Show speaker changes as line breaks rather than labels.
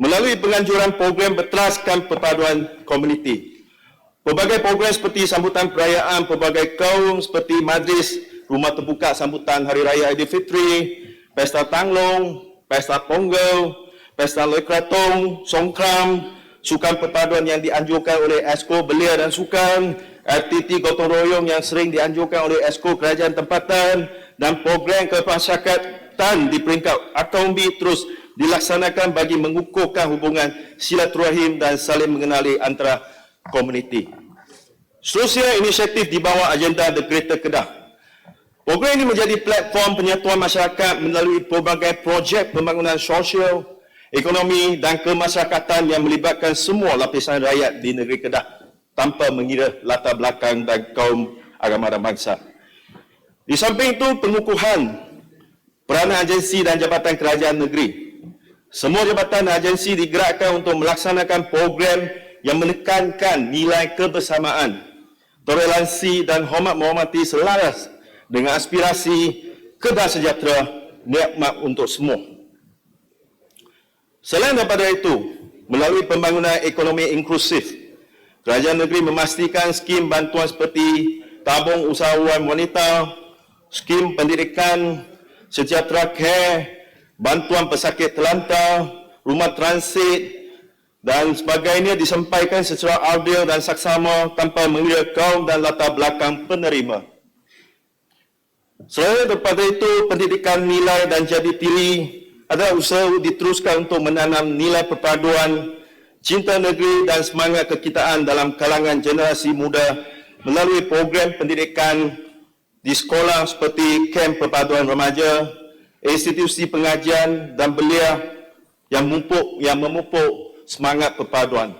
melalui penganjuran program berteraskan perpaduan komuniti. Pelbagai program seperti sambutan perayaan pelbagai kaum seperti majlis rumah terbuka sambutan Hari Raya Aidilfitri, Pesta Tanglong, Pesta Ponggol, Pesta Loi Kraton, Songkram, sukan perpaduan yang dianjurkan oleh Esko Belia dan Sukan, aktiviti gotong royong yang sering dianjurkan oleh Esko Kerajaan Tempatan dan program kemasyarakatan di peringkat Akombi terus dilaksanakan bagi mengukuhkan hubungan silaturahim dan saling mengenali antara komuniti. Seterusnya inisiatif di bawah agenda The Greater Kedah. Program ini menjadi platform penyatuan masyarakat melalui pelbagai projek pembangunan sosial, ekonomi dan kemasyarakatan yang melibatkan semua lapisan rakyat di negeri Kedah tanpa mengira latar belakang dan kaum agama dan bangsa. Di samping itu, pengukuhan peranan agensi dan jabatan kerajaan negeri. Semua jabatan agensi digerakkan untuk melaksanakan program yang menekankan nilai kebersamaan, toleransi dan hormat menghormati selaras dengan aspirasi Kedah sejahtera nikmat untuk semua. Selain daripada itu, melalui pembangunan ekonomi inklusif, kerajaan negeri memastikan skim bantuan seperti tabung usahawan wanita, skim pendidikan, sejahtera care, bantuan pesakit terlantar, rumah transit dan sebagainya disampaikan secara adil dan saksama tanpa mengira kaum dan latar belakang penerima. Selain daripada itu, pendidikan nilai dan jadi diri adalah usaha diteruskan untuk menanam nilai perpaduan, cinta negeri dan semangat kekitaan dalam kalangan generasi muda melalui program pendidikan di sekolah seperti kem perpaduan remaja, institusi pengajian dan belia yang memupuk yang memupuk semangat perpaduan.